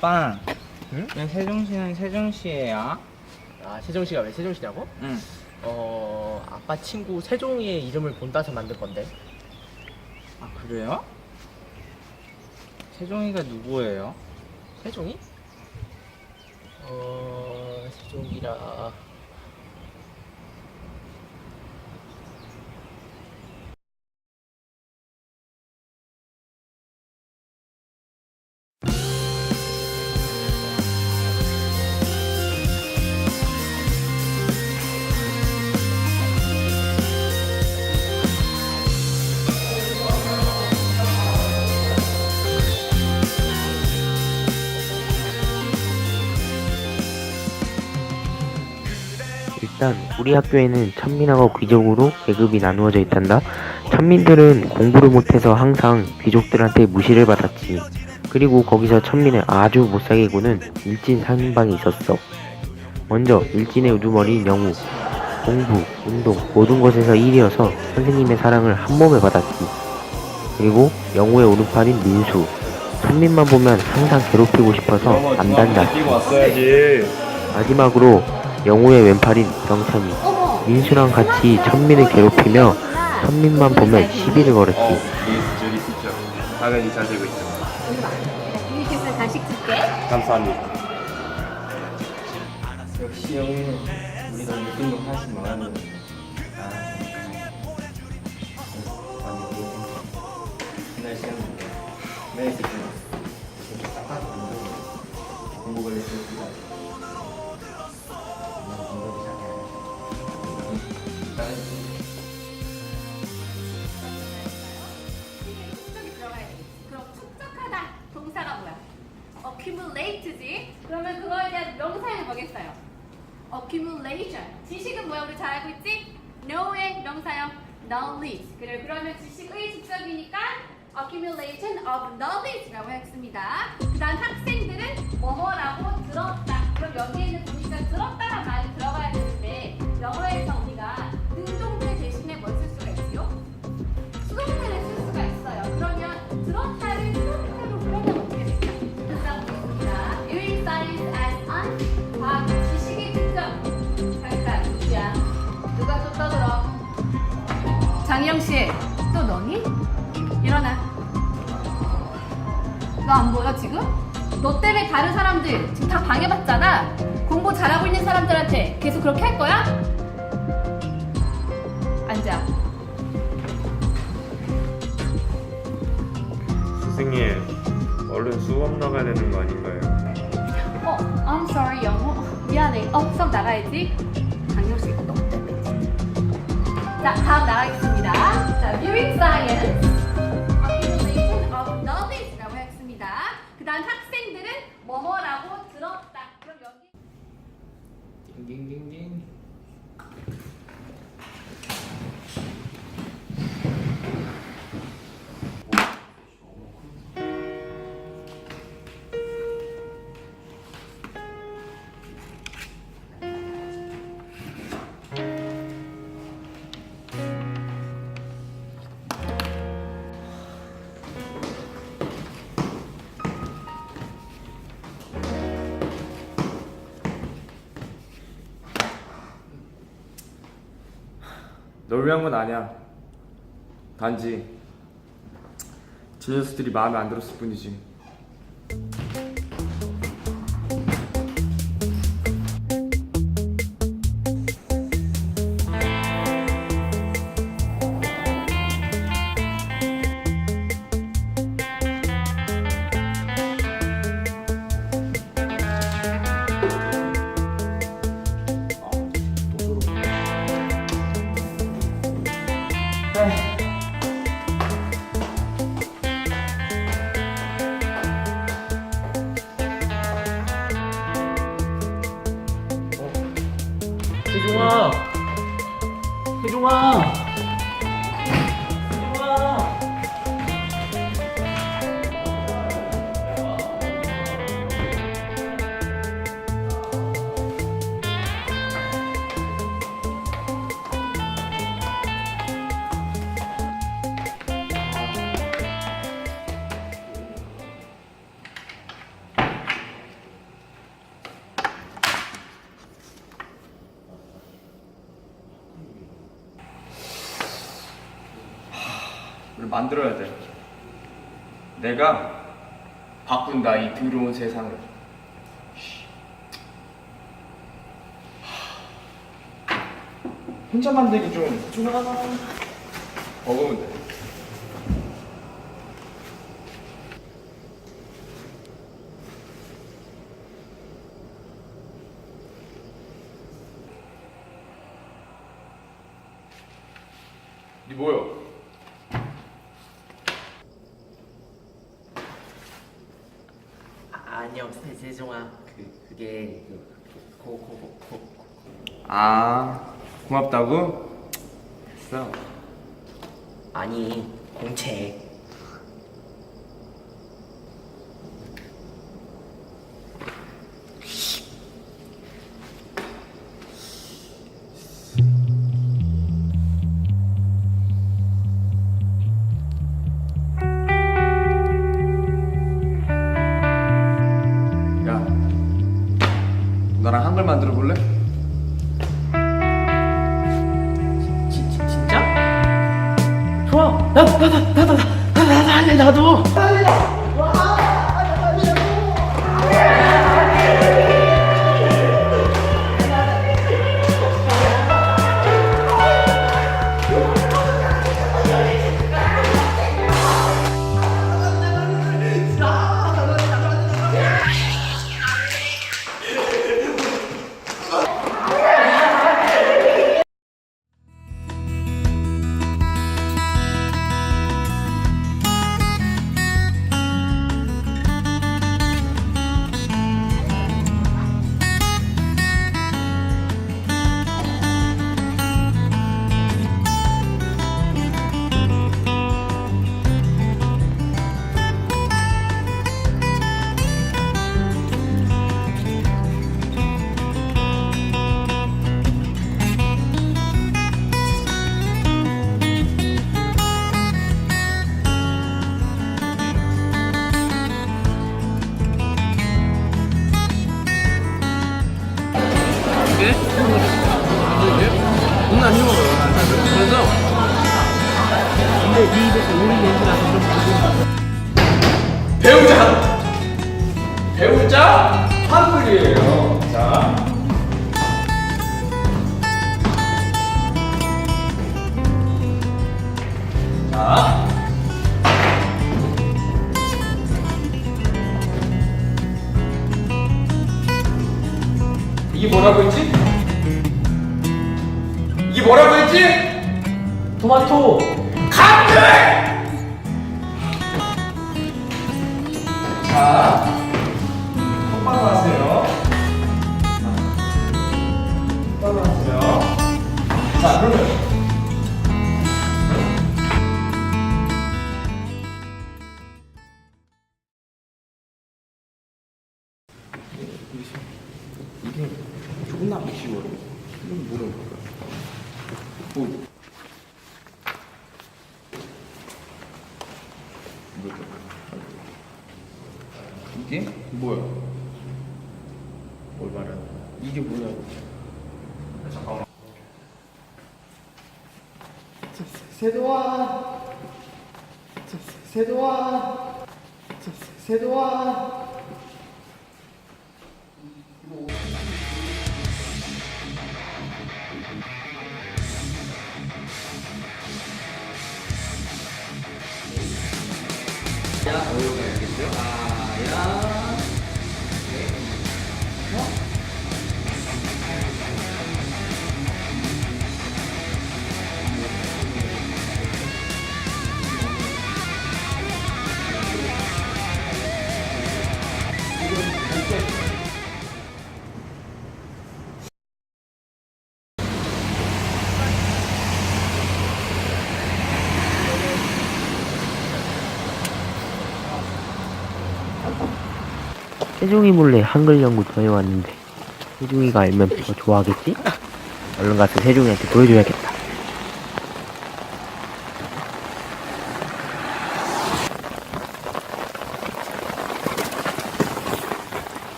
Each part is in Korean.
아빠, 응? 왜 세종시는 세종시예요? 아 세종시가 왜 세종시냐고? 응. 어 아빠 친구 세종이의 이름을 본따서 만든 건데 아 그래요? 세종이가 누구예요? 세종이? 어 세종이라 일단 우리 학교에는 천민하고 귀족으로 계급이 나누어져 있단다. 천민들은 공부를 못해서 항상 귀족들한테 무시를 받았지. 그리고 거기서 천민을 아주 못살게 구는 일진 상인방이 있었어. 먼저 일진의 우두머리 영우. 공부, 운동, 모든 것에서 1위여서 선생님의 사랑을 한 몸에 받았지. 그리고 영우의 오른팔인 민수. 천민만 보면 항상 괴롭히고 싶어서 남단자. 뛰고 왔어야지. 마지막으로 영우의 왼팔인 병찬이 민수랑 같이 천민을 괴롭히며 천민만 보면 시비를 걸었지. 당연히 잘 되고 있습니다. 유니케이스 간식 줄게. 감사합니다. 역시 영우는 우리가 느낀 거 하나씩 말하는 거. 옛날 시간 매일 듣고 딱 공부 걸릴 때 accumulate지. 그러면 그거에 대한 명사형이 뭐겠어요? accumulation. 지식은 뭐야? 우리 잘 알고 있지? know의 명사형 knowledge. 그래 그러면 지식의 축적이니까 accumulation of knowledge라고 했습니다. 그다음 학생들은 뭐뭐라고 들었다. 그럼 여기에는 보니까 들었다 장영 씨, 또 너니? 일어나. 너 안 보여 지금? 너 때문에 다른 사람들 지금 다 방해받잖아. 공부 잘하고 있는 사람들한테 계속 그렇게 할 거야? 앉아. 선생님 얼른 수업 나가야 되는 거 아닌가요? 어, I'm sorry, 영어. 미안해. 어, 수업 나가야지. 자, 다음 나가겠습니다. 자, accumulation 널 위한 건 아니야. 단지 저 녀석들이 마음에 안 들었을 뿐이지 만들어야 돼. 내가 바꾼다 이 더러운 세상을. 혼자 만들기 좀 좀 먹으면 돼. 니 뭐야? 아, 세, 세종아. 그, 그게, 그, 고, 고, 고, 고, 고. 아 고맙다고? 됐어. 아니, 공책. 나도 나도 나도 나도 나도 나도 나도 이게 뭐라고 했지? 이게 뭐라고 했지? 토마토! 자, 똑바로 하세요. 똑바로 하세요. 자, 그러면 세도아 세도아 세도아 세종이 몰래 한글 연구 더 해왔는데 세종이가 알면 더 좋아하겠지? 얼른 가서 세종이한테 보여줘야겠다.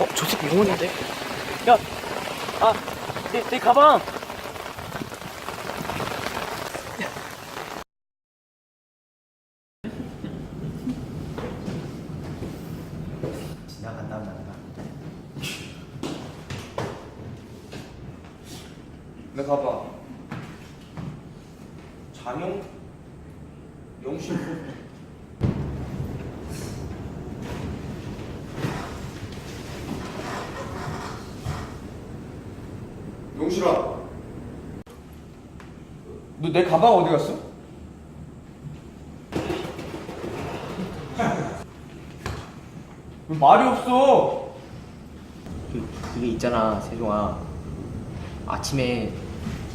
어, 저 새끼 영혼인데? 야! 아! 내, 내 가방! 내 가방. 장영? 영신. 용실아. 너 내 가방 어디 갔어? 왜 말이 없어? 그, 그게 있잖아 세종아 아침에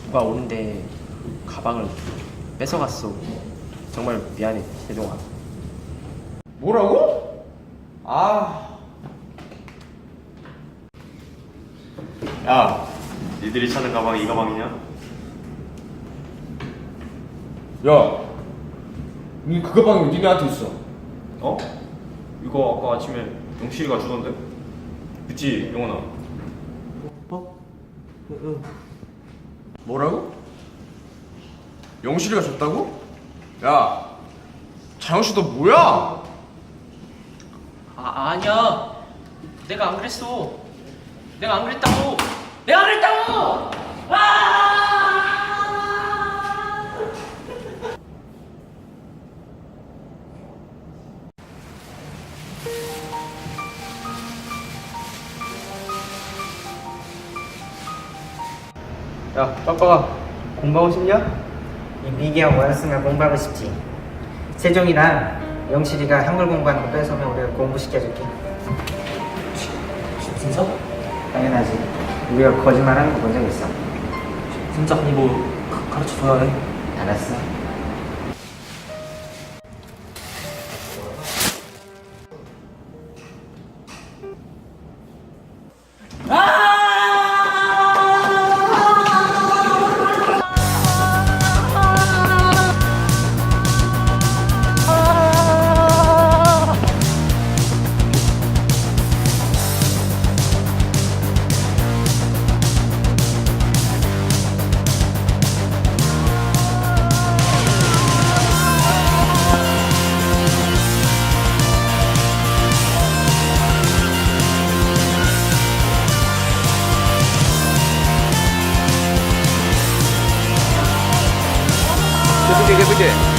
누가 오는데 가방을 뺏어갔어 정말 미안해 세종아 뭐라고? 아. 야, 니들이 찾는 가방이 이 가방이냐? 야, 니 그 가방이 왜 니네한테 있어? 어? 이거 아까 아침에 용실이가 주던데? 그치, 용원아? 뭐라고? 영실이가 줬다고? 야, 자영 씨너 뭐야? 아 아니야 내가 안 그랬어 내가 안 그랬다고 내가 안 그랬다고 아! 야, 빠빠가 공부하고 싶냐? 이 미개한 원숭이가 공부하고 싶지. 세종이랑 영실이가 한글 공부하는 거 뺏어오면 우리가 공부시켜줄게. 진짜? 당연하지. 우리가 거짓말하는 거 본 적 있어. 진짜 공부 가- 가르쳐줘야 해 알았어. 계속해, 계속해.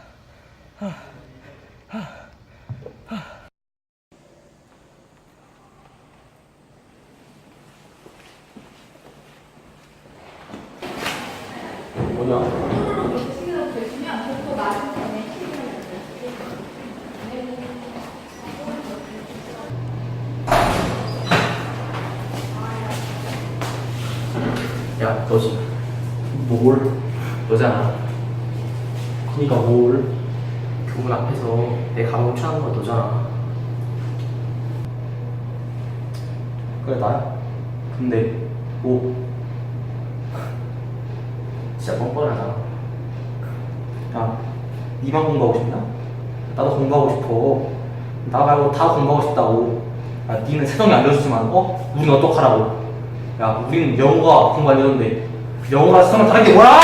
야, 너지. 뭘? 너잖아. 그니까 뭘? 교문 앞에서 내 가방 훔쳐가는 거 너잖아. 그래, 나야? 근데, 뭐? 진짜 뻔뻔하잖아. 야, 니만 공부하고 싶냐? 나도 공부하고 싶어. 나 말고 다 공부하고 싶다고. 야, 니는 세상이 안 되었지만, 어? 우린 어떡하라고? 야, 우리는 영어가 공부 안 되는데, 영어랑 세상을 다른 게 뭐야?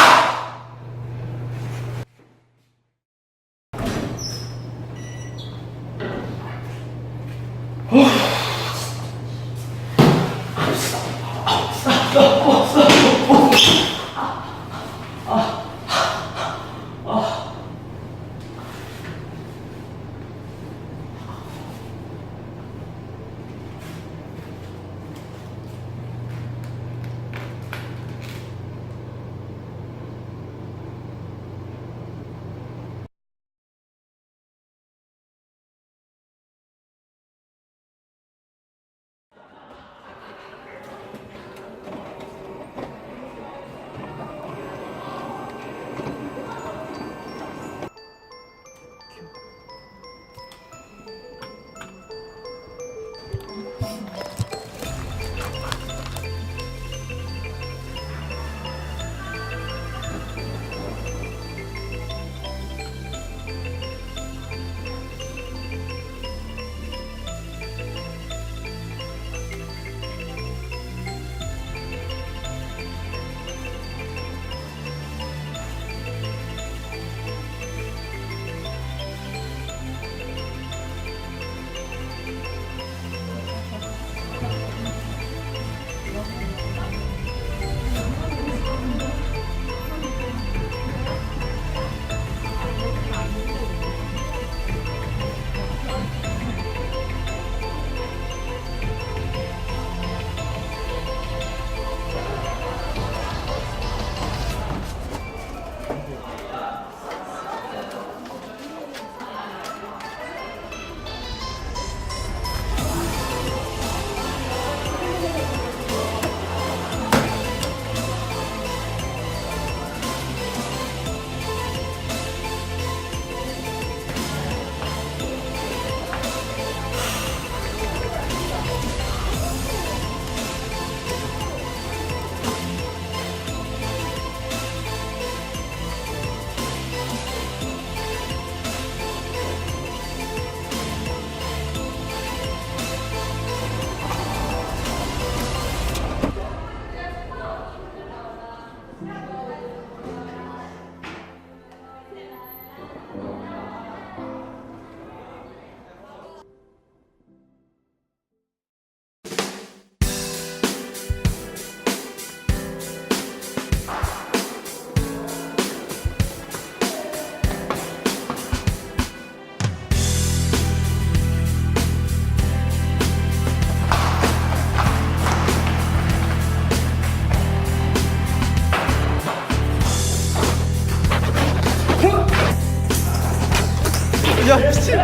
야 미친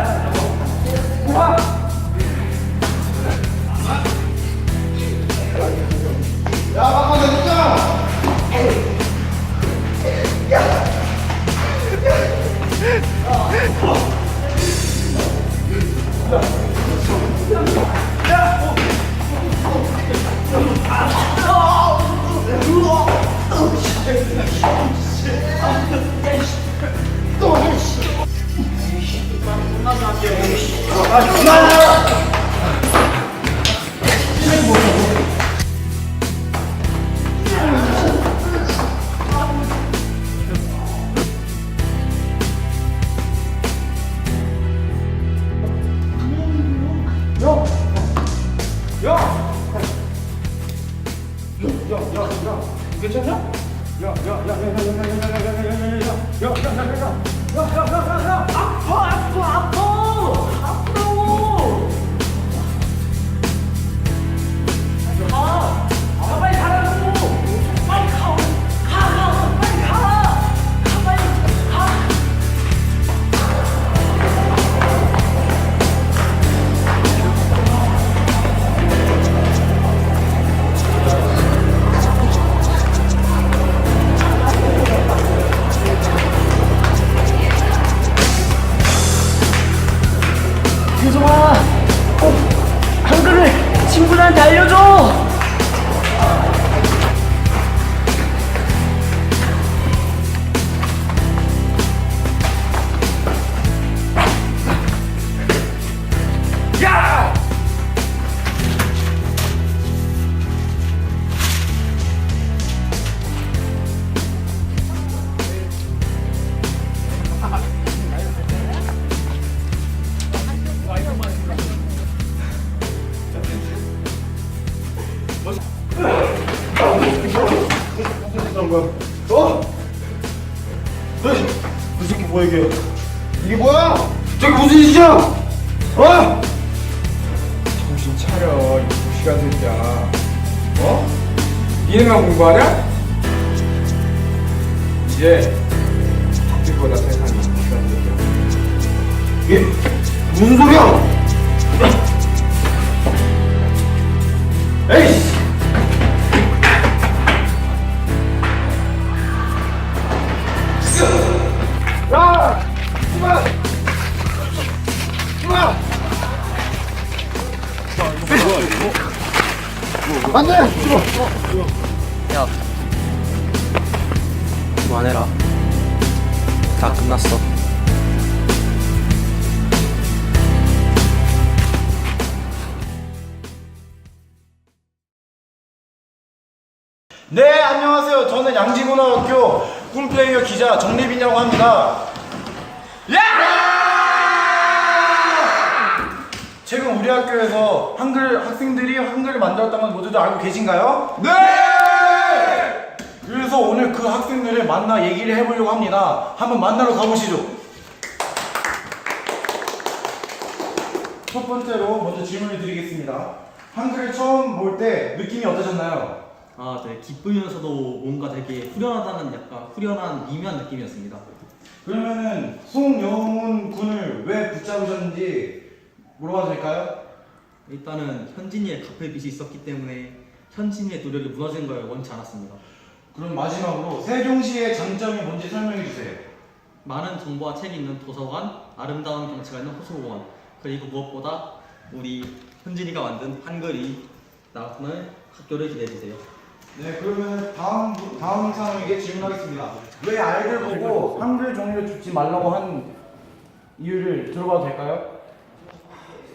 아, 친구들한테 알려줘. 니네만 공부하냐? 이제 세상이 무시간 새끼야 이게 무슨 소리야? 에이씨! 야! 그만! 그만! 안 돼! 그만해라. 다 끝났어. 네, 안녕하세요. 저는 양지고등학교 꿈플레이어 기자 정립이라고 합니다. 최근 우리 학교에서 한글 학생들이 한글을 만들었다는 건 모두들 알고 계신가요? 네! 그래서 오늘 그 학생들을 만나 얘기를 해보려고 합니다. 한번 만나러 가보시죠. 첫 번째로 먼저 질문을 드리겠습니다. 한글을 처음 볼 때 느낌이 어떠셨나요? 아, 네. 기쁘면서도 뭔가 되게 후련하다는 약간 후련한 미묘한 느낌이었습니다. 그러면은 송영훈 군을 왜 붙잡으셨는지 물어봐도 될까요? 일단은 현진이의 카페 빚이 있었기 때문에 현진이의 노력이 무너지는 걸 원치 않았습니다. 그럼 마지막으로 세종시의 장점이 뭔지 설명해 주세요. 많은 정보와 책이 있는 도서관, 아름다운 경치가 있는 호수공원, 그리고 무엇보다 우리 현진이가 만든 한글이 나오는 학교를 기대해 주세요. 네, 그러면 다음 분- 다음 사람에게 질문하겠습니다. 왜 아이들 보고 한글 종이를 줍지 말라고 한 이유를 들어봐도 될까요?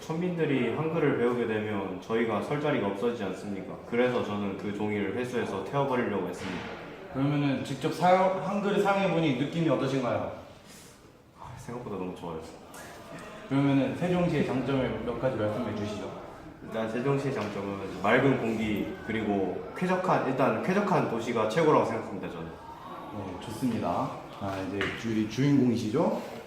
천민들이 한글을 배우게 되면 저희가 설 자리가 없어지지 않습니까? 그래서 저는 그 종이를 회수해서 태워버리려고 했습니다. 그러면은 직접 사용 한글을 사용해 보니 느낌이 어떠신가요? 아, 생각보다 너무 좋아요. 그러면은 세종시의 장점을 몇 가지 말씀해 주시죠. 일단 세종시의 장점은 맑은 공기 그리고 쾌적한 일단 쾌적한 도시가 최고라고 생각합니다 저는. 네, 좋습니다. 아, 이제 주, 주인공이시죠?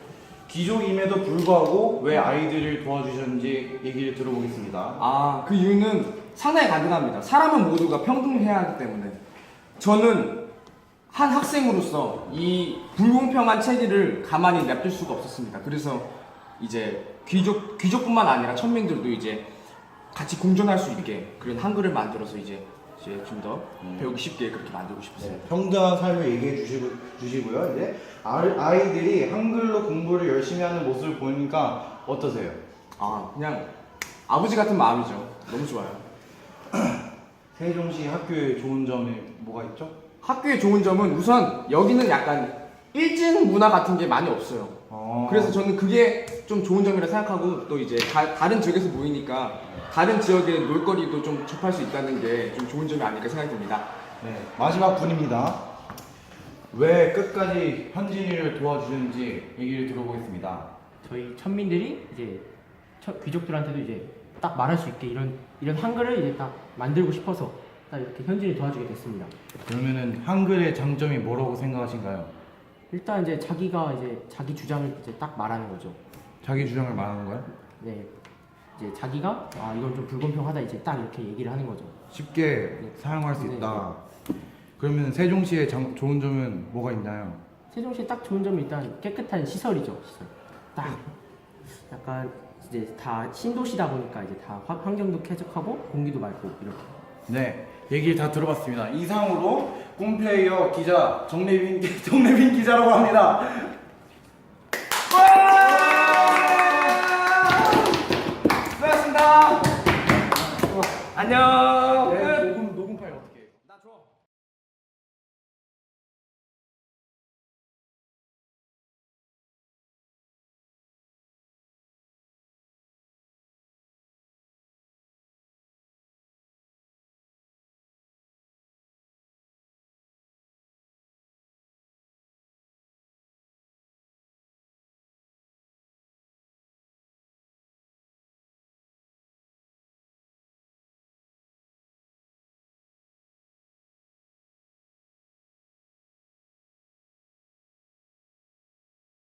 귀족임에도 불구하고 왜 아이들을 도와주셨는지 얘기를 들어보겠습니다. 아, 그 이유는 상당히 간단합니다. 사람은 모두가 평등해야 하기 때문에. 저는 한 학생으로서 이 불공평한 체계를 가만히 냅둘 수가 없었습니다. 그래서 이제 귀족, 귀족뿐만 아니라 천민들도 이제 같이 공존할 수 있게 그런 한글을 만들어서 이제 이제 좀 더 배우기 쉽게 그렇게 만들고 싶었어요. 네, 평등한 삶을 얘기해 주시고, 주시고요. 이제 아- 아이들이 한글로 공부를 열심히 하는 모습을 보니까 어떠세요? 아, 그냥 아버지 같은 마음이죠. 너무 좋아요. 세종시 학교의 좋은 점이 뭐가 있죠? 학교의 좋은 점은 우선 여기는 약간 일진 문화 같은 게 많이 없어요. 어. 그래서 저는 그게 좀 좋은 점이라 생각하고 또 이제 다, 다른 지역에서 모이니까 다른 지역의 놀거리도 좀 접할 수 있다는 게 좀 좋은 점이 아닐까 생각이 듭니다. 네, 마지막 분입니다. 왜 끝까지 현진이를 도와주는지 얘기를 들어보겠습니다. 저희 천민들이 이제 처- 귀족들한테도 이제 딱 말할 수 있게 이런 이런 한글을 이제 딱 만들고 싶어서 딱 이렇게 현진이 도와주게 됐습니다. 그러면은 한글의 장점이 뭐라고 생각하신가요? 일단 이제 자기가 이제 자기 주장을 이제 딱 말하는 거죠. 자기 주장을 말하는 거야? 네, 이제 자기가 아 이건 좀 불공평하다 이제 딱 이렇게 얘기를 하는 거죠. 쉽게 사용할 수 네. 있다. 그러면 세종시의 장, 좋은 점은 뭐가 있나요? 세종시 딱 좋은 점이 일단 깨끗한 시설이죠. 시설. 딱 약간 이제 다 신도시다 보니까 이제 다 화- 환경도 쾌적하고 공기도 맑고 이렇게. 네, 얘기를 다 들어봤습니다. 이상으로 꿈플레이어 기자 정래빈 기- 정래빈 기자라고 합니다. 수고하셨습니다. 안녕.